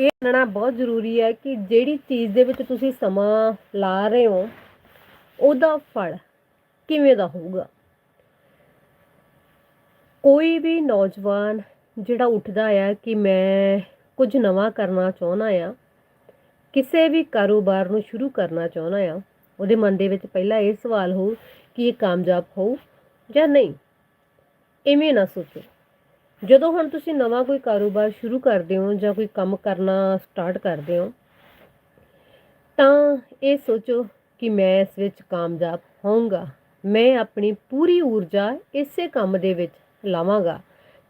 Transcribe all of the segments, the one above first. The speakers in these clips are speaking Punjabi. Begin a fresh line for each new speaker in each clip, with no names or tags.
ਇਹ ਜਾਣਨਾ ਬਹੁਤ ਜ਼ਰੂਰੀ ਹੈ ਕਿ ਜਿਹੜੀ ਚੀਜ਼ ਦੇ ਵਿੱਚ ਤੁਸੀਂ ਸਮਾਂ ਲਾ ਰਹੇ ਹੋ, ਉਹਦਾ ਫਲ ਕਿਵੇਂ ਦਾ ਹੋਊਗਾ? ਕੋਈ ਵੀ ਨੌਜਵਾਨ ਜਿਹੜਾ ਉੱਠਦਾ ਆ ਕਿ ਮੈਂ ਕੁਝ ਨਵਾਂ ਕਰਨਾ ਚਾਹੁੰਦਾ ਆ, ਕਿਸੇ ਵੀ ਕਾਰੋਬਾਰ ਨੂੰ ਸ਼ੁਰੂ ਕਰਨਾ ਚਾਹੁੰਦਾ ਆ, ਉਹਦੇ ਮਨ ਦੇ ਵਿੱਚ ਪਹਿਲਾਂ ਇਹ ਸਵਾਲ ਹੋ ਕਿ ਇਹ ਕਾਮਯਾਬ ਹੋਊ ਜਾਂ ਨਹੀਂ। ਐਵੇਂ ਨਾ ਸੋਚੋ। ਜਦੋਂ ਹੁਣ ਤੁਸੀਂ ਨਵਾਂ ਕੋਈ ਕਾਰੋਬਾਰ ਸ਼ੁਰੂ ਕਰਦੇ ਹੋ ਜਾਂ ਕੋਈ ਕੰਮ ਕਰਨਾ ਸਟਾਰਟ ਕਰਦੇ ਹੋ, ਤਾਂ ਇਹ ਸੋਚੋ ਕਿ ਮੈਂ ਇਸ ਵਿੱਚ ਕਾਮਯਾਬ ਹੋਊਂਗਾ। ਮੈਂ ਆਪਣੀ ਪੂਰੀ ਊਰਜਾ ਇਸੇ ਕੰਮ ਦੇ ਵਿੱਚ ਲਾਵਾਂਗਾ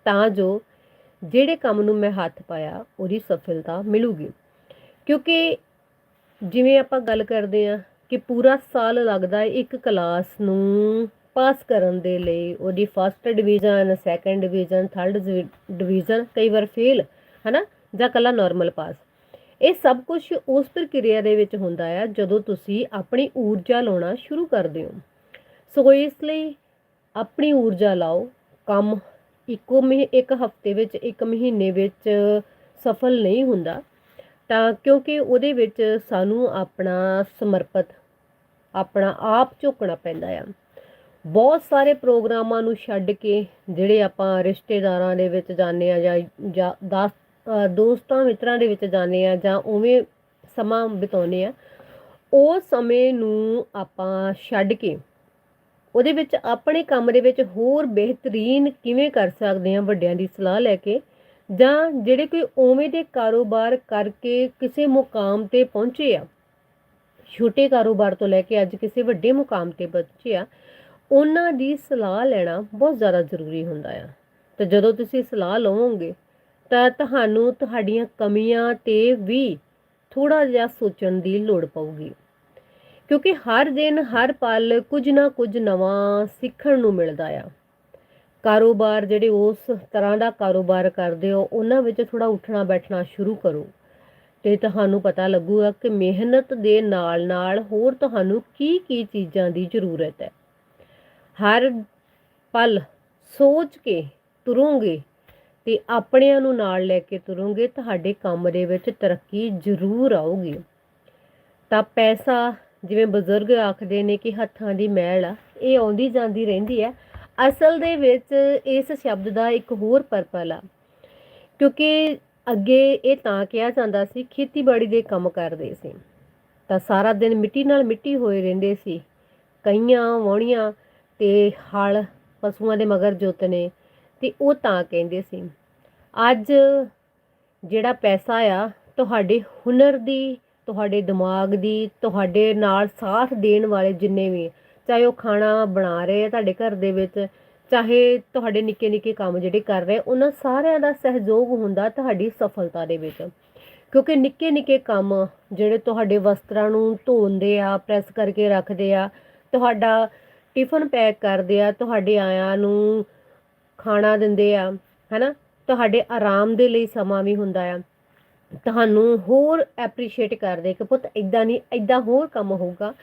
ਤਾਂ ਜੋ ਜਿਹੜੇ ਕੰਮ ਨੂੰ ਮੈਂ ਹੱਥ ਪਾਇਆ, ਉਹਦੀ ਸਫਲਤਾ ਮਿਲੂਗੀ। ਕਿਉਂਕਿ ਜਿਵੇਂ ਆਪਾਂ ਗੱਲ ਕਰਦੇ ਆ ਕਿ ਪੂਰਾ ਸਾਲ ਲੱਗਦਾ ਹੈ ਇੱਕ ਕਲਾਸ ਨੂੰ ਪਾਸ ਕਰਨ ਦੇ ਲਈ ਉਹਦੀ first division second division third division ਕਈ ਵਾਰ ਫੇਲ ਹਨਾ? ਜਾਂ ਕੱਲਾ ਨਾਰਮਲ ਪਾਸ ਇਹ ਸਭ ਕੁਝ ਉਸ ਪ੍ਰਕਿਰਿਆ ਦੇ ਵਿੱਚ ਹੁੰਦਾ ਆ ਜਦੋਂ ਤੁਸੀਂ ਆਪਣੀ ਊਰਜਾ ਲਾਉਣਾ ਸ਼ੁਰੂ ਕਰਦੇ ਹੋ। ਸੋ ਇਸ ਲਈ ਆਪਣੀ ਊਰਜਾ ਲਾਓ। ਕੰਮ ਇੱਕੋ ਮਹੀ, ਇੱਕ ਹਫ਼ਤੇ ਵਿੱਚ, ਇੱਕ ਮਹੀਨੇ ਵਿੱਚ ਸਫਲ ਨਹੀਂ ਹੁੰਦਾ। ਤਾਂ ਕਿਉਂਕਿ ਉਹਦੇ ਵਿੱਚ ਸਾਨੂੰ ਆਪਣਾ ਸਮਰਪਿਤ, ਆਪਣਾ ਆਪ ਝੁਕਣਾ ਪੈਂਦਾ ਆ। ਬਹੁਤ ਸਾਰੇ ਪ੍ਰੋਗਰਾਮਾਂ ਨੂੰ ਛੱਡ ਕੇ ਜਿਹੜੇ ਆਪਾਂ ਰਿਸ਼ਤੇਦਾਰਾਂ ਦੇ ਵਿੱਚ ਜਾਂਦੇ ਆ ਜਾਂ ਜਾਂ ਦਾਸ ਦੋਸਤਾਂ ਮਿੱਤਰਾਂ ਦੇ ਵਿੱਚ ਜਾਂਦੇ ਆ ਜਾਂ ਉਵੇਂ ਸਮਾਂ ਬਿਤਾਉਂਦੇ ਆ ਉਹ ਸਮੇਂ ਨੂੰ ਆਪਾਂ ਛੱਡ ਕੇ ਉਹਦੇ ਵਿੱਚ ਆਪਣੇ ਕੰਮ ਦੇ ਵਿੱਚ ਹੋਰ ਬਿਹਤਰੀਨ ਕਿਵੇਂ ਕਰ ਸਕਦੇ ਆ ਵੱਡਿਆਂ ਦੀ ਸਲਾਹ ਲੈ ਕੇ ਜਾਂ ਜਿਹੜੇ ਕੋਈ ਉਵੇਂ ਦੇ ਕਾਰੋਬਾਰ ਕਰਕੇ ਕਿਸੇ ਮੁਕਾਮ ਤੇ ਪਹੁੰਚੇ ਆ, ਛੋਟੇ ਕਾਰੋਬਾਰ ਤੋਂ ਲੈ ਕੇ ਅੱਜ ਕਿਸੇ ਵੱਡੇ ਮੁਕਾਮ ਤੇ ਪਹੁੰਚੇ ਆ ਉਹਨਾਂ ਦੀ ਸਲਾਹ ਲੈਣਾ ਬਹੁਤ ਜ਼ਿਆਦਾ ਜ਼ਰੂਰੀ ਹੁੰਦਾ ਆ। ਤੇ ਜਦੋਂ ਤੁਸੀਂ ਸਲਾਹ ਲਵੋਗੇ, ਤਾਂ ਤੁਹਾਨੂੰ ਤੁਹਾਡੀਆਂ ਕਮੀਆਂ ਤੇ ਵੀ ਥੋੜਾ ਜਿਹਾ ਸੋਚਣ ਦੀ ਲੋੜ ਪਊਗੀ। ਕਿਉਂਕਿ ਹਰ ਦਿਨ, ਹਰ ਪਲ ਕੁਝ ਨਾ ਕੁਝ ਨਵਾਂ ਸਿੱਖਣ ਨੂੰ ਮਿਲਦਾ ਆ। ਕਾਰੋਬਾਰ ਜਿਹੜੇ ਉਸ ਤਰ੍ਹਾਂ ਦਾ ਕਾਰੋਬਾਰ ਕਰਦੇ ਹੋ, ਉਹਨਾਂ ਵਿੱਚ ਥੋੜਾ ਉੱਠਣਾ ਬੈਠਣਾ ਸ਼ੁਰੂ ਕਰੋ। ਤੇ ਤੁਹਾਨੂੰ ਪਤਾ ਲੱਗੂਗਾ ਕਿ ਮਿਹਨਤ ਦੇ ਨਾਲ ਨਾਲ ਹੋਰ ਤੁਹਾਨੂੰ ਕੀ ਕੀ ਚੀਜ਼ਾਂ ਦੀ ਜ਼ਰੂਰਤ ਹੈ। ਹਰ ਪਲ ਸੋਚ ਕੇ ਤੁਰੋਗੇ ਤੇ ਆਪਣਿਆਂ ਨੂੰ ਨਾਲ ਲੈ ਕੇ ਤੁਰੋਗੇ, ਤੁਹਾਡੇ ਕੰਮ ਦੇ ਵਿੱਚ ਤਰੱਕੀ ਜ਼ਰੂਰ ਆਊਗੀ। ਤਾਂ ਪੈਸਾ, ਜਿਵੇਂ ਬਜ਼ੁਰਗ ਆਖਦੇ ਨੇ ਕਿ ਹੱਥਾਂ ਦੀ ਮੈਲ ਆ, ਇਹ ਆਉਂਦੀ ਜਾਂਦੀ ਰਹਿੰਦੀ ਹੈ। ਅਸਲ ਦੇ ਵਿੱਚ ਇਸ ਸ਼ਬਦ ਦਾ ਇੱਕ ਹੋਰ ਪਰਪਲ ਆ, ਕਿਉਂਕਿ ਅੱਗੇ ਇਹ ਤਾਂ ਕਿਹਾ ਜਾਂਦਾ ਸੀ, ਖੇਤੀਬਾੜੀ ਦੇ ਕੰਮ ਕਰਦੇ ਸੀ। ਤਾਂ ਸਾਰਾ ਦਿਨ ਮਿੱਟੀ ਨਾਲ ਮਿੱਟੀ ਹੋਏ ਰਹਿੰਦੇ ਸੀ, ਕਈਆਂ, ਵਾਹੁਣੀਆਂ ਤੇ ਹਲ ਪਸ਼ੂਆਂ ਦੇ ਮਗਰ ਜੋਤਨੇ ਤੇ ਉਹ ਤਾਂ ਕਹਿੰਦੇ ਸੀ, ਅੱਜ ਜਿਹੜਾ ਪੈਸਾ ਆ, ਤੁਹਾਡੇ ਹੁਨਰ ਦੀ, ਤੁਹਾਡੇ ਦਿਮਾਗ ਦੀ, ਤੁਹਾਡੇ ਨਾਲ ਸਾਥ ਦੇਣ ਵਾਲੇ ਜਿੰਨੇ ਵੀ, ਚਾਹੇ ਉਹ ਖਾਣਾ ਬਣਾ ਰਹੇ ਆ ਤੁਹਾਡੇ ਘਰ ਦੇ ਵਿੱਚ, ਚਾਹੇ ਤੁਹਾਡੇ ਨਿੱਕੇ ਨਿੱਕੇ ਕੰਮ ਜਿਹੜੇ ਕਰ ਰਹੇ, ਉਹਨਾਂ ਸਾਰਿਆਂ ਦਾ ਸਹਿਯੋਗ ਹੁੰਦਾ ਤੁਹਾਡੀ ਸਫਲਤਾ ਦੇ ਵਿੱਚ। ਕਿਉਂਕਿ ਨਿੱਕੇ ਨਿੱਕੇ ਕੰਮ ਜਿਹੜੇ ਤੁਹਾਡੇ ਵਸਤਰਾਂ ਨੂੰ ਧੋਂਦੇ ਆ, ਪ੍ਰੈਸ ਕਰਕੇ ਰੱਖਦੇ ਆ, ਤੁਹਾਡਾ ਟਿਫਨ ਪੈਕ ਕਰਦੇ ਆ, ਤੁਹਾਡੇ ਆਇਆਂ ਨੂੰ ਖਾਣਾ ਦਿੰਦੇ ਆ, ਹੈਨਾ? ਤੁਹਾਡੇ ਆਰਾਮ ਦੇ ਲਈ ਸਮਾਂ ਵੀ ਹੁੰਦਾ ਆ। ਤੁਹਾਨੂੰ ਹੋਰ ਐਪਰੀਸ਼ੀਏਟ ਕਰਦੇ ਕਿ ਪੁੱਤ ਇਦਾਂ ਨਹੀਂ ਇਦਾਂ ਹੋਰ ਕੰਮ ਹੋਊਗਾ।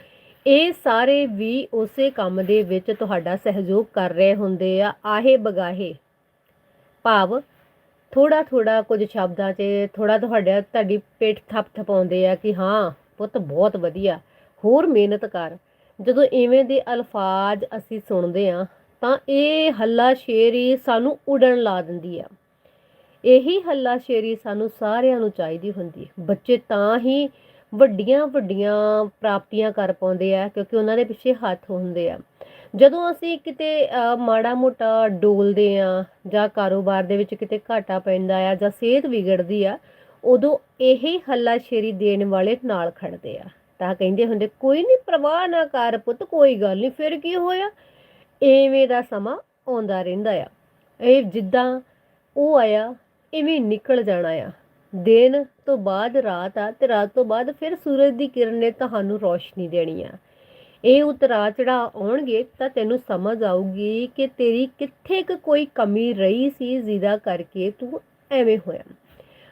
ਇਹ ਸਾਰੇ ਵੀ ਉਸੇ ਕੰਮ ਦੇ ਵਿੱਚ ਤੁਹਾਡਾ ਸਹਿਯੋਗ ਕਰ ਰਹੇ ਹੁੰਦੇ ਆ, ਆਹੇ ਬਗਾਹੇ। ਭਾਵ ਥੋੜਾ ਥੋੜਾ ਕੁਝ ਸ਼ਬਦਾਂ 'ਚ ਥੋੜਾ ਤੁਹਾਡਾ, ਤੁਹਾਡੀ ਪੇਟ ਥੱਪ ਥਪਾਉਂਦੇ ਆ ਕਿ ਹਾਂ, ਪੁੱਤ ਬਹੁਤ ਵਧੀਆ, ਹੋਰ ਮਿਹਨਤ ਕਰ। ਜਦੋਂ ਇਵੇਂ ਦੇ ਅਲਫਾਜ਼ ਅਸੀਂ ਸੁਣਦੇ ਆ ਤਾਂ ਇਹ ਹੱਲਾ ਸ਼ੇਰੀ ਸਾਨੂੰ ਉਡਣ ਲਾ ਦਿੰਦੀ ਆ। ਇਹੀ ਹੱਲਾ ਸ਼ੇਰੀ ਸਾਨੂੰ ਸਾਰਿਆਂ ਨੂੰ ਚਾਹੀਦੀ ਹੁੰਦੀ ਹੈ ਬੱਚੇ ਤਾਂ ਹੀ ਵੱਡੀਆਂ ਵੱਡੀਆਂ ਪ੍ਰਾਪਤੀਆਂ ਕਰ ਪਾਉਂਦੇ ਆ, ਕਿਉਂਕਿ ਉਹਨਾਂ ਦੇ ਪਿੱਛੇ ਹੱਥ ਹੁੰਦੇ ਆ। ਜਦੋਂ ਅਸੀਂ ਕਿਤੇ ਮਾੜਾ ਮੋਟਾ ਡੋਲਦੇ ਆ ਜਾਂ ਕਾਰੋਬਾਰ ਦੇ ਵਿੱਚ ਕਿਤੇ ਘਾਟਾ ਪੈਂਦਾ ਆ ਜਾਂ ਸਿਹਤ ਵਿਗੜਦੀ ਆ, ਉਦੋਂ ਇਹੀ ਹੱਲਾ ਸ਼ੇਰੀ ਦੇਣ ਵਾਲੇ ਨਾਲ ਖੜਦੇ ਆ। ਤਾਂ ਕਹਿੰਦੇ ਹੁੰਦੇ, ਕੋਈ ਨਹੀਂ ਪ੍ਰਵਾਹ ਨਾ ਕਰ ਪੁੱਤ, ਕੋਈ ਗੱਲ ਨਹੀਂ ਫਿਰ ਕੀ ਹੋਇਆ? ਐਵੇਂ ਦਾ ਸਮਾਂ ਆਉਂਦਾ ਰਹਿੰਦਾ ਆ। ਇਹ ਜਿੱਦਾਂ ਉਹ ਆਇਆ, ਇਵੇਂ ਨਿਕਲ ਜਾਣਾ ਆ। ਦਿਨ ਤੋਂ ਬਾਅਦ ਰਾਤ ਆ ਤੇ ਰਾਤ ਤੋਂ ਬਾਅਦ ਫਿਰ ਸੂਰਜ ਦੀ ਕਿਰਨ ਨੇ ਤੁਹਾਨੂੰ ਰੋਸ਼ਨੀ ਦੇਣੀ ਆ। ਇਹ ਉਤਰਾ ਚੜਾ ਆਉਣਗੇ ਤਾਂ ਤੈਨੂੰ ਸਮਝ ਆਊਗੀ ਕਿ ਤੇਰੀ ਕਿੱਥੇ ਕੁ ਕੋਈ ਕਮੀ ਰਹੀ ਸੀ, ਜਿਹਦਾ ਕਰਕੇ ਤੂੰ ਐਵੇਂ ਹੋਇਆ।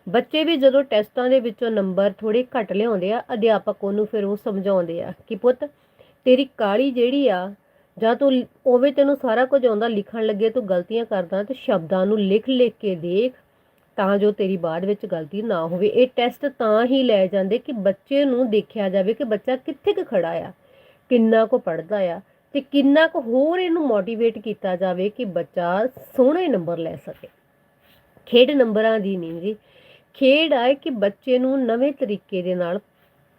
ਬੱਚੇ ਵੀ ਜਦੋਂ ਟੈਸਟਾਂ ਦੇ ਵਿੱਚੋਂ ਨੰਬਰ ਥੋੜੇ ਘੱਟ ਲਿਆਉਂਦੇ ਆ, ਅਧਿਆਪਕ ਉਹਨੂੰ ਫਿਰ ਉਹ ਸਮਝਾਉਂਦੇ ਆ ਕਿ ਪੁੱਤ ਤੇਰੀ ਕਾਲੀ ਜਿਹੜੀ ਆ, ਜਾਂ ਤੂੰ ਉਵੇਂ ਤੈਨੂੰ ਸਾਰਾ ਕੁਝ ਆਉਂਦਾ ਲਿਖਣ ਲੱਗੇ ਤੂੰ ਗਲਤੀਆਂ ਕਰਦਾ ਤੇ ਸ਼ਬਦਾਂ ਨੂੰ ਲਿਖ ਲਿਖ ਕੇ ਦੇਖ ਤਾਂ ਜੋ ਤੇਰੀ ਬਾਅਦ ਵਿੱਚ ਗਲਤੀ ਨਾ ਹੋਵੇ। ਇਹ ਟੈਸਟ ਤਾਂ ਹੀ ਲੈ ਜਾਂਦੇ ਕਿ ਬੱਚੇ ਨੂੰ ਦੇਖਿਆ ਜਾਵੇ ਕਿ ਬੱਚਾ ਕਿੱਥੇ ਕੁ ਖੜਾ ਆ, ਕਿੰਨਾ ਕੁ ਪੜਦਾ ਆ ਤੇ ਕਿੰਨਾ ਕੁ ਹੋਰ ਇਹਨੂੰ ਮੋਟੀਵੇਟ ਕੀਤਾ ਜਾਵੇ ਕਿ ਬੱਚਾ ਸੋਹਣੇ ਨੰਬਰ ਲੈ ਸਕੇ। ਖੇਡ ਨੰਬਰਾਂ ਦੀ ਨਹੀਂ ਜੀ। ਖੇਡ ਆ ਕਿ ਬੱਚੇ ਨੂੰ ਨਵੇਂ ਤਰੀਕੇ ਦੇ ਨਾਲ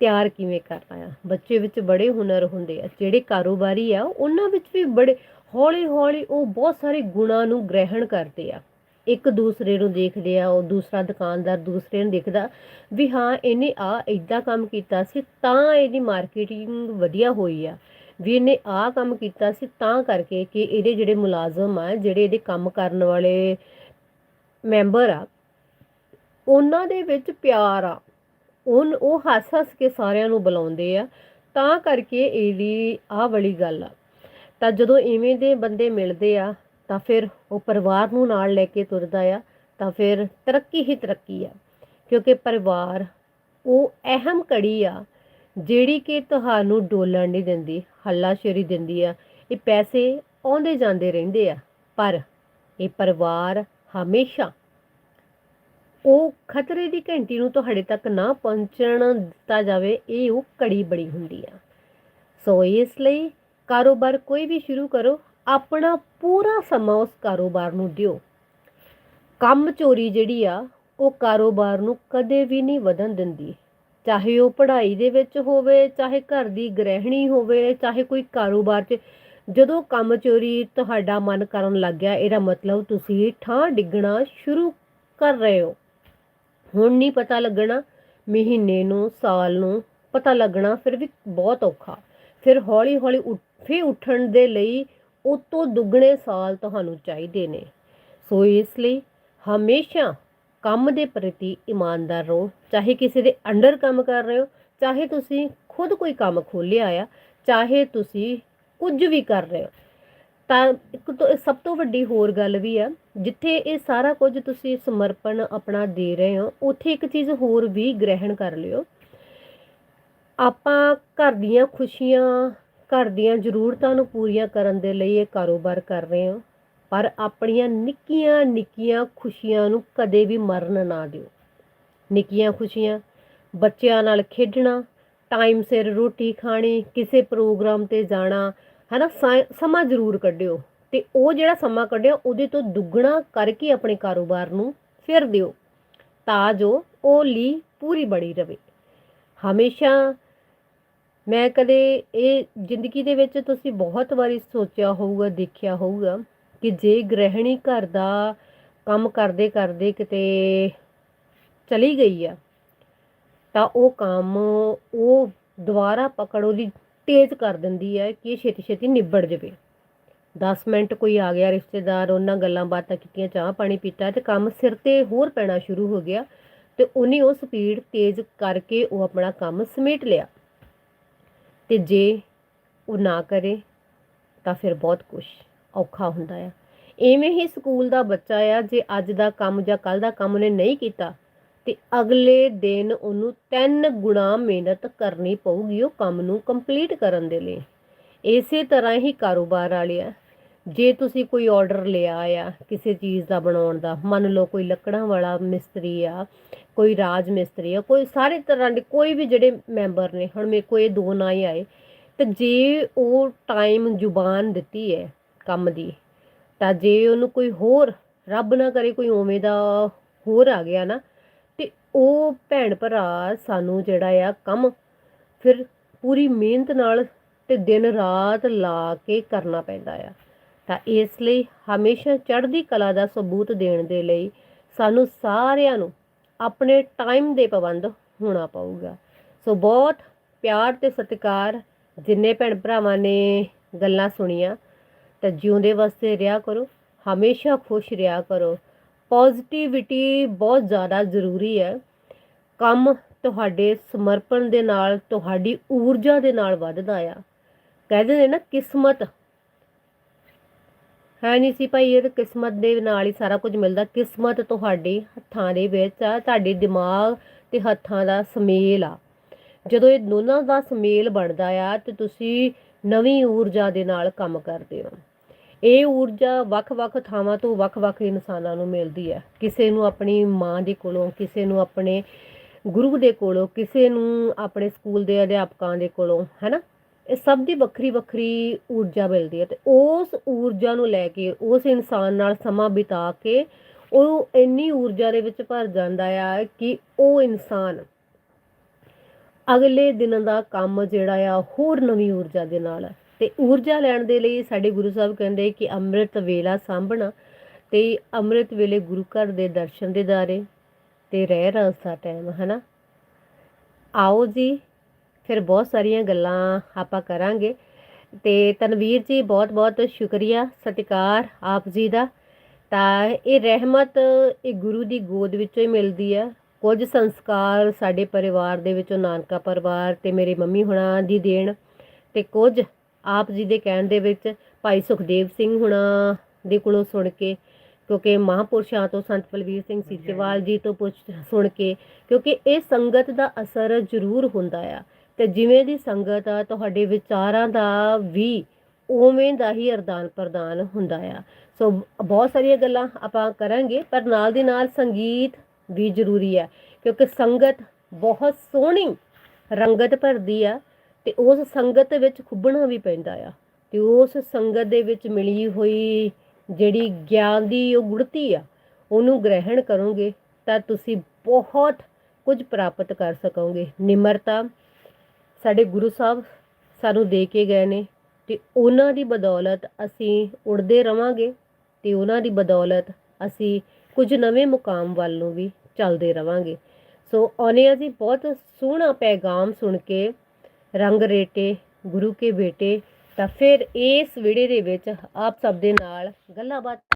ਤਿਆਰ ਕਿਵੇਂ ਕਰਨਾ ਆ। ਬੱਚੇ ਵਿੱਚ ਬੜੇ ਹੁਨਰ ਹੁੰਦੇ ਆ। ਜਿਹੜੇ ਕਾਰੋਬਾਰੀ ਆ, ਉਹਨਾਂ ਵਿੱਚ ਵੀ ਬੜੇ ਹੌਲੀ ਹੌਲੀ ਉਹ ਬਹੁਤ ਸਾਰੇ ਗੁਣਾਂ ਨੂੰ ਗ੍ਰਹਿਣ ਕਰਦੇ ਆ। ਇੱਕ ਦੂਸਰੇ ਨੂੰ ਦੇਖਦੇ ਆ, ਉਹ ਦੂਸਰਾ ਦੁਕਾਨਦਾਰ ਦੂਸਰੇ ਨੂੰ ਦੇਖਦਾ ਵੀ ਹਾਂ, ਇਹਨੇ ਆ ਇਦਾਂ ਕੰਮ ਕੀਤਾ ਸੀ, ਤਾਂ ਇਹਦੀ ਮਾਰਕੀਟਿੰਗ ਵਧੀਆ ਹੋਈ ਆ। ਵੀ ਇਹਨੇ ਆ ਕੰਮ ਕੀਤਾ ਸੀ, ਤਾਂ ਕਰਕੇ ਕਿ ਇਹਦੇ ਜਿਹੜੇ ਮੁਲਾਜ਼ਮ ਆ, ਜਿਹੜੇ ਇਹਦੇ ਕੰਮ ਕਰਨ ਵਾਲੇ ਮੈਂਬਰ ਆ ਉਹਨਾਂ ਦੇ ਵਿੱਚ ਪਿਆਰ ਆ। ਉਨ, ਉਹ ਹੱਸ ਹੱਸ ਕੇ ਸਾਰਿਆਂ ਨੂੰ ਬੁਲਾਉਂਦੇ ਆ। ਤਾਂ ਕਰਕੇ ਇਹਦੀ ਆਹ ਵਾਲੀ ਗੱਲ ਆ। ਤਾਂ ਜਦੋਂ ਇਵੇਂ ਦੇ ਬੰਦੇ ਮਿਲਦੇ ਆ, ਤਾਂ ਫਿਰ ਉਹ ਪਰਿਵਾਰ ਨੂੰ ਨਾਲ ਲੈ ਕੇ ਤੁਰਦਾ ਆ, ਤਾਂ ਫਿਰ ਤਰੱਕੀ ਹੀ ਤਰੱਕੀ ਆ। ਕਿਉਂਕਿ ਪਰਿਵਾਰ ਉਹ ਅਹਿਮ ਕੜੀ ਆ, ਜਿਹੜੀ ਕਿ ਤੁਹਾਨੂੰ ਡੋਲਣ ਨਹੀਂ ਦਿੰਦੀ, ਹੱਲਾਸ਼ੇਰੀ ਦਿੰਦੀ ਆ। ਇਹ ਪੈਸੇ ਆਉਂਦੇ ਜਾਂਦੇ ਰਹਿੰਦੇ ਆ, ਪਰ ਇਹ ਪਰਿਵਾਰ ਹਮੇਸ਼ਾ ਉਹ ਖਤਰੇ ਦੀ ਘੰਟੀ ਨੂੰ ਤੁਹਾਡੇ ਤੱਕ ਨਾ ਪਹੁੰਚਣ ਦਿੱਤਾ ਜਾਵੇ, ਇਹ ਉਹ ਕੜੀ ਬੜੀ ਹੁੰਦੀ ਆ। ਸੋ ਇਸ ਲਈ ਕਾਰੋਬਾਰ ਕੋਈ ਵੀ ਸ਼ੁਰੂ ਕਰੋ, ਆਪਣਾ ਪੂਰਾ ਸਮਾਂ ਉਸ ਕਾਰੋਬਾਰ ਨੂੰ ਦਿਓ। ਕੰਮ ਚੋਰੀ ਜਿਹੜੀ ਆ, ਉਹ ਕਾਰੋਬਾਰ ਨੂੰ ਕਦੇ ਵੀ ਨਹੀਂ ਵਧਣ ਦਿੰਦੀ। ਚਾਹੇ ਉਹ ਪੜ੍ਹਾਈ ਦੇ ਵਿੱਚ ਹੋਵੇ, ਚਾਹੇ ਘਰ ਦੀ ਗ੍ਰਹਿਣੀ ਹੋਵੇ, ਚਾਹੇ ਕੋਈ ਕਾਰੋਬਾਰ 'ਚ। ਜਦੋਂ ਕੰਮ ਚੋਰੀ ਤੁਹਾਡਾ ਮਨ ਕਰਨ ਲੱਗ ਗਿਆ, ਇਹਦਾ ਮਤਲਬ ਤੁਸੀਂ ਠਾਂ ਡਿੱਗਣਾ ਸ਼ੁਰੂ ਕਰ ਰਹੇ ਹੋ। ਹੁਣ ਨਹੀਂ ਪਤਾ ਲੱਗਣਾ, ਮਹੀਨੇ ਨੂੰ, ਸਾਲ ਨੂੰ ਪਤਾ ਲੱਗਣਾ ਫਿਰ ਵੀ ਬਹੁਤ ਔਖਾ। ਫਿਰ ਹੌਲੀ ਹੌਲੀ ਫੇ ਉੱਠਣ ਦੇ ਲਈ ਉਹ ਤੋਂ ਦੁੱਗਣੇ ਸਾਲ ਤੁਹਾਨੂੰ ਚਾਹੀਦੇ ਨੇ। ਸੋ ਇਸ ਲਈ ਹਮੇਸ਼ਾ ਕੰਮ ਦੇ ਪ੍ਰਤੀ ਇਮਾਨਦਾਰ ਰਹੋ। ਚਾਹੇ ਕਿਸੇ ਦੇ ਅੰਡਰ ਕੰਮ ਕਰ ਰਹੇ ਹੋ, ਚਾਹੇ ਤੁਸੀਂ ਖੁਦ ਕੋਈ ਕੰਮ ਖੋਲ੍ਹਿਆ ਆ, ਚਾਹੇ ਤੁਸੀਂ ਕੁਝ ਵੀ ਕਰ ਰਹੇ ਹੋ। ਤਾਂ ਇੱਕ ਤੋਂ ਸਭ ਤੋਂ ਵੱਡੀ ਹੋਰ ਗੱਲ ਵੀ ਆ, ਜਿੱਥੇ ਇਹ ਸਾਰਾ ਕੁਝ ਤੁਸੀਂ ਸਮਰਪਣ ਆਪਣਾ ਦੇ ਰਹੇ ਹੋ, ਉੱਥੇ ਇੱਕ ਚੀਜ਼ ਹੋਰ ਵੀ ਗ੍ਰਹਿਣ ਕਰ ਲਿਓ। ਆਪਾਂ ਘਰ ਦੀਆਂ ਖੁਸ਼ੀਆਂ, ਘਰ ਦੀਆਂ ਜ਼ਰੂਰਤਾਂ ਨੂੰ ਪੂਰੀਆਂ ਕਰਨ ਦੇ ਲਈ ਇਹ ਕਾਰੋਬਾਰ ਕਰ ਰਹੇ ਹਾਂ, ਪਰ ਆਪਣੀਆਂ ਨਿੱਕੀਆਂ ਨਿੱਕੀਆਂ ਖੁਸ਼ੀਆਂ ਨੂੰ ਕਦੇ ਵੀ ਮਰਨ ਨਾ ਦਿਓ। ਨਿੱਕੀਆਂ ਖੁਸ਼ੀਆਂ, ਬੱਚਿਆਂ ਨਾਲ ਖੇਡਣਾ ਟਾਈਮ ਸਿਰ ਰੋਟੀ ਖਾਣੀ, ਕਿਸੇ ਪ੍ਰੋਗਰਾਮ ਤੇ ਜਾਣਾ ਹੈਨਾ ਸਮਾਂ ਜ਼ਰੂਰ ਕੱਢਿਓ ਤੇ ਉਹ ਜਿਹੜਾ ਸਮਾਂ ਕੱਢਿਆ ਉਹਦੇ ਤੋਂ ਦੁੱਗਣਾ ਕਰਕੇ ਆਪਣੇ ਕਾਰੋਬਾਰ ਨੂੰ ਫਿਰ ਦਿਓ, ਤਾਂ ਜੋ ਉਹ ਲਈ ਪੂਰੀ ਬਣੀ ਰਵੇ। ਹਮੇਸ਼ਾ ਮੈਂ ਕਦੇ ਇਹ ਜ਼ਿੰਦਗੀ ਦੇ ਵਿੱਚ ਤੁਸੀਂ ਬਹੁਤ ਵਾਰੀ ਸੋਚਿਆ ਹੋਊਗਾ, ਦੇਖਿਆ ਹੋਊਗਾ ਕਿ ਜੇ ਗ੍ਰਹਿਣੀ ਘਰ ਦਾ ਕੰਮ ਕਰਦੇ ਕਰਦੇ ਕਿਤੇ ਚਲੀ ਗਈ ਆ, ਤਾਂ ਉਹ ਕੰਮ ਉਹ ਦੁਬਾਰਾ ਪਕੜ, ਉਹਦੀ ਤੇਜ਼ ਕਰ ਦਿੰਦੀ ਹੈ ਕਿ ਇਹ ਛੇਤੀ ਛੇਤੀ ਨਿਬੜ ਜਵੇ। 10 ਮਿੰਟ ਕੋਈ ਆ ਗਿਆ, ਰਿਸ਼ਤੇਦਾਰ ਉਹਨਾਂ ਗੱਲਾਂ ਬਾਤਾਂ ਕੀਤੀਆਂ, ਚਾਹ ਪਾਣੀ ਪੀਤਾ ਤੇ ਕੰਮ ਸਿਰ ਤੇ ਹੋਰ ਪੈਣਾ ਸ਼ੁਰੂ ਹੋ ਗਿਆ ਤੇ ਉਹਨੇ ਉਹ ਸਪੀਡ ਤੇਜ਼ ਕਰਕੇ ਉਹ ਆਪਣਾ ਕੰਮ ਸਮੇਟ ਲਿਆ। ਤੇ ਜੇ ਉਹ ਨਾ ਕਰੇ ਤਾਂ ਫਿਰ ਬਹੁਤ ਕੁਝ ਔਖਾ ਹੁੰਦਾ ਆ। ਐਵੇਂ ਹੀ ਸਕੂਲ ਦਾ ਬੱਚਾ ਆ, ਜੇ ਅੱਜ ਦਾ ਕੰਮ ਜਾਂ ਕੱਲ ਦਾ ਕੰਮ ਉਹਨੇ ਨਹੀਂ ਕੀਤਾ ਤੇ ਅਗਲੇ ਦਿਨ ਉਹਨੂੰ ਤਿੰਨ ਗੁਣਾ ਮਿਹਨਤ ਕਰਨੀ ਪਊਗੀ ਉਹ ਕੰਮ ਨੂੰ ਕੰਪਲੀਟ ਕਰਨ ਦੇ ਲਈ। ਇਸੇ ਤਰ੍ਹਾਂ ਹੀ ਕਾਰੋਬਾਰ ਵਾਲਿਆ ਜੇ ਤੁਸੀਂ ਕੋਈ ਆਰਡਰ ਲਿਆ ਆ ਕਿਸੇ ਚੀਜ਼ ਦਾ ਬਣਾਉਣ ਦਾ, ਮੰਨ ਲਓ ਕੋਈ ਲੱਕੜਾਂ ਵਾਲਾ ਮਿਸਤਰੀ ਆ, ਕੋਈ ਰਾਜ ਮਿਸਤਰੀ ਆ, ਕੋਈ ਸਾਰੇ ਤਰ੍ਹਾਂ ਦੇ ਕੋਈ ਵੀ ਜਿਹੜੇ ਮੈਂਬਰ ਨੇ, ਹੁਣ ਮੇਰੇ ਕੋਲ ਇਹ ਦੋ ਨਾ ਹੀ ਆਏ, ਤੇ ਜੇ ਉਹ ਟਾਈਮ ਜ਼ੁਬਾਨ ਦਿੱਤੀ ਹੈ ਕੰਮ ਦੀ, ਤਾਂ ਜੇ ਉਹਨੂੰ ਕੋਈ ਹੋਰ, ਰੱਬ ਨਾ ਕਰੇ ਕੋਈ ਉਵੇਂ ਦਾ ਹੋਰ ਆ ਗਿਆ ਨਾ ਉਹ ਭੈਣ ਭਰਾ ਸਾਨੂੰ ਜਿਹੜਾ ਆ ਕੰਮ ਫਿਰ ਪੂਰੀ ਮਿਹਨਤ ਨਾਲ ਤੇ ਦਿਨ ਰਾਤ ਲਾ ਕੇ ਕਰਨਾ ਪੈਂਦਾ ਆ। ਤਾਂ ਇਸ ਲਈ ਹਮੇਸ਼ਾ ਚੜ੍ਹਦੀ ਕਲਾ ਦਾ ਸਬੂਤ ਦੇਣ ਦੇ ਲਈ ਸਾਨੂੰ ਸਾਰਿਆਂ ਨੂੰ ਆਪਣੇ ਟਾਈਮ ਦੇ ਪਾਬੰਦ ਹੋਣਾ ਪਊਗਾ। ਸੋ ਬਹੁਤ ਪਿਆਰ ਤੇ ਸਤਿਕਾਰ ਜਿੰਨੇ ਭੈਣ ਭਰਾਵਾਂ ਨੇ ਗੱਲਾਂ ਸੁਣੀਆਂ, ਤਾਂ ਜਿਉਂਦੇ ਵਾਸਤੇ ਰਿਹਾ ਕਰੋ, ਹਮੇਸ਼ਾ ਖੁਸ਼ ਰਿਹਾ ਕਰੋ। ਪੋਜ਼ਿਟਿਵਿਟੀ ਬਹੁਤ ਜ਼ਿਆਦਾ ਜ਼ਰੂਰੀ ਹੈ। ਕੰਮ ਤੁਹਾਡੇ ਸਮਰਪਣ ਦੇ ਨਾਲ, ਤੁਹਾਡੀ ਊਰਜਾ ਦੇ ਨਾਲ ਵੱਧਦਾ ਆ। ਕਹਿੰਦੇ ਨੇ ਨਾ, ਕਿਸਮਤ। ਹੈ ਨਹੀਂ ਸੀ ਭਾਈ, ਇਹ ਤਾਂ ਕਿਸਮਤ ਦੇ ਨਾਲ ਹੀ ਸਾਰਾ ਕੁਝ ਮਿਲਦਾ। ਕਿਸਮਤ ਤੁਹਾਡੇ ਹੱਥਾਂ ਦੇ ਵਿੱਚ ਆ, ਤੁਹਾਡੇ ਦਿਮਾਗ ਤੇ ਹੱਥਾਂ ਦਾ ਸਮੇਲ ਆ। ਜਦੋਂ ਇਹ ਦੋਨਾਂ ਦਾ ਸਮੇਲ ਬਣਦਾ ਆ, ਤੇ ਤੁਸੀਂ ਨਵੀਂ ਊਰਜਾ ਦੇ ਨਾਲ ਕੰਮ ਕਰਦੇ ਹੋ। ਇਹ ਊਰਜਾ ਵੱਖ-ਵੱਖ ਥਾਵਾਂ ਤੋਂ ਵੱਖ-ਵੱਖ ਇਨਸਾਨਾਂ ਨੂੰ ਮਿਲਦੀ ਹੈ। ਕਿਸੇ ਨੂੰ ਆਪਣੀ ਮਾਂ ਦੇ ਕੋਲੋਂ, ਕਿਸੇ ਨੂੰ ਆਪਣੇ ਗੁਰੂ ਦੇ ਕੋਲੋਂ, ਕਿਸੇ ਨੂੰ ਆਪਣੇ ਸਕੂਲ ਦੇ ਅਧਿਆਪਕਾਂ ਦੇ ਕੋਲੋਂ, ਹੈਨਾ? ਇਹ ਸਭ ਦੀ ਵੱਖਰੀ ਵੱਖਰੀ ਊਰਜਾ ਮਿਲਦੀ ਹੈ ਤੇ ਉਸ ਊਰਜਾ ਨੂੰ ਲੈ ਕੇ, ਉਸ ਇਨਸਾਨ ਨਾਲ ਸਮਾਂ ਬਿਤਾ ਕੇ ਉਹ ਇੰਨੀ ਊਰਜਾ ਦੇ ਵਿੱਚ ਭਰ ਜਾਂਦਾ ਆ ਕਿ ਉਹ ਇਨਸਾਨ ਅਗਲੇ ਦਿਨ ਦਾ ਕੰਮ ਜਿਹੜਾ ਆ, ਹੋਰ ਨਵੀਂ ਊਰਜਾ ਦੇ ਨਾਲ ਹੈ ਤੇ ਊਰਜਾ ਲੈਣ ਦੇ ਲਈ ਸਾਡੇ ਗੁਰੂ ਸਾਹਿਬ ਕਹਿੰਦੇ ਕਿ ਅੰਮ੍ਰਿਤ ਵੇਲਾ ਸਾਂਭਣਾ ਤੇ ਅੰਮ੍ਰਿਤ ਵੇਲੇ ਗੁਰੂ ਘਰ ਦੇ ਦਰਸ਼ਨ ਦੇ ਦਾਰੇ ਤੇ ਰਹਿ ਰਸ ਦਾ ਟਾਈਮ ਹਨਾ? ਆਓ ਜੀ, ਫਿਰ ਬਹੁਤ ਸਾਰੀਆਂ ਗੱਲਾਂ ਆਪਾਂ ਕਰਾਂਗੇ ਤੇ ਤਨਵੀਰ ਜੀ ਬਹੁਤ ਬਹੁਤ ਸ਼ੁਕਰੀਆ, ਸਤਿਕਾਰ ਆਪ ਜੀ ਦਾ। ਤਾਂ ਇਹ ਰਹਿਮਤ ਇਹ ਗੁਰੂ ਦੀ ਗੋਦ ਵਿੱਚੋਂ ਹੀ ਮਿਲਦੀ ਆ। ਕੁਝ ਸੰਸਕਾਰ ਸਾਡੇ ਪਰਿਵਾਰ ਦੇ ਵਿੱਚੋਂ, ਨਾਨਕਾ ਪਰਿਵਾਰ ਤੇ ਮੇਰੇ ਮੰਮੀ ਹੁਣਾਂ ਦੀ ਦੇਣ ਤੇ ਕੁਝ ਆਪ ਜੀ ਦੇ ਕਹਿਣ ਦੇ ਵਿੱਚ ਭਾਈ ਸੁਖਦੇਵ ਸਿੰਘ ਹੁਣਾਂ ਦੇ ਕੋਲੋਂ ਸੁਣ ਕੇ ਕਿਉਂਕਿ ਮਹਾਪੁਰਸ਼ਾਂ ਤੋਂ ਸੰਤ ਬਲਵੀਰ ਸਿੰਘ ਸੀਚੇਵਾਲ ਜੀ ਤੋਂ ਪੁੱਛ ਸੁਣ ਕੇ ਕਿਉਂਕਿ ਇਹ ਸੰਗਤ ਦਾ ਅਸਰ ਜ਼ਰੂਰ ਹੁੰਦਾ ਆ। ਤੇ ਜਿਵੇਂ ਦੀ ਸੰਗਤ ਆ ਤੁਹਾਡੇ ਵਿਚਾਰਾਂ ਦਾ ਵੀ ਉਵੇਂ ਦਾ ਹੀ ਅਰਦਾਨ ਪ੍ਰਦਾਨ ਹੁੰਦਾ ਆ। ਸੋ ਬਹੁਤ ਸਾਰੀਆਂ ਗੱਲਾਂ ਆਪਾਂ ਕਰਾਂਗੇ ਪਰ ਨਾਲ ਦੀ ਨਾਲ ਸੰਗੀਤ ਵੀ ਜ਼ਰੂਰੀ ਹੈ ਕਿਉਂਕਿ ਸੰਗਤ ਬਹੁਤ ਸੋਹਣੀ ਰੰਗਤ ਭਰਦੀ ਆ। ਤੇ ਉਸ ਸੰਗਤ ਵਿੱਚ ਖੁੱਬਣਾ ਵੀ ਪੈਂਦਾ ਆ। ਤੇ ਉਸ ਸੰਗਤ ਦੇ ਵਿੱਚ ਮਿਲੀ ਹੋਈ ਜਿਹੜੀ ਗਿਆਨ ਦੀ ਉਹ ਗੁੜਤੀ ਆ, ਉਹਨੂੰ ਗ੍ਰਹਿਣ ਕਰੋਗੇ ਤਾਂ ਤੁਸੀਂ ਬਹੁਤ ਕੁਝ ਪ੍ਰਾਪਤ ਕਰ ਸਕੋਗੇ। ਨਿਮਰਤਾ ਸਾਡੇ ਗੁਰੂ ਸਾਹਿਬ ਸਾਨੂੰ ਦੇ ਕੇ ਗਏ ਨੇ ਤੇ ਉਹਨਾਂ ਦੀ ਬਦੌਲਤ ਅਸੀਂ ਉੜਦੇ ਰਵਾਂਗੇ ਤੇ ਉਹਨਾਂ ਦੀ ਬਦੌਲਤ ਅਸੀਂ ਕੁਝ ਨਵੇਂ ਮੁਕਾਮ ਵੱਲ ਨੂੰ ਵੀ ਚੱਲਦੇ ਰਵਾਂਗੇ। ਸੋ ਆਉਣੇ ਅਸੀਂ ਬਹੁਤ ਸੋਹਣਾ ਪੈਗਾਮ ਸੁਣ ਕੇ ਰੰਗ ਰੇਟੇ, ਗੁਰੂ ਕੇ ਬੇਟੇ ਤਾਂ ਫਿਰ ਇਸ ਵੀਡੀਓ ਦੇ ਵਿੱਚ ਆਪ ਸਭ ਦੇ ਨਾਲ ਗੱਲਾਂ ਬਾਤ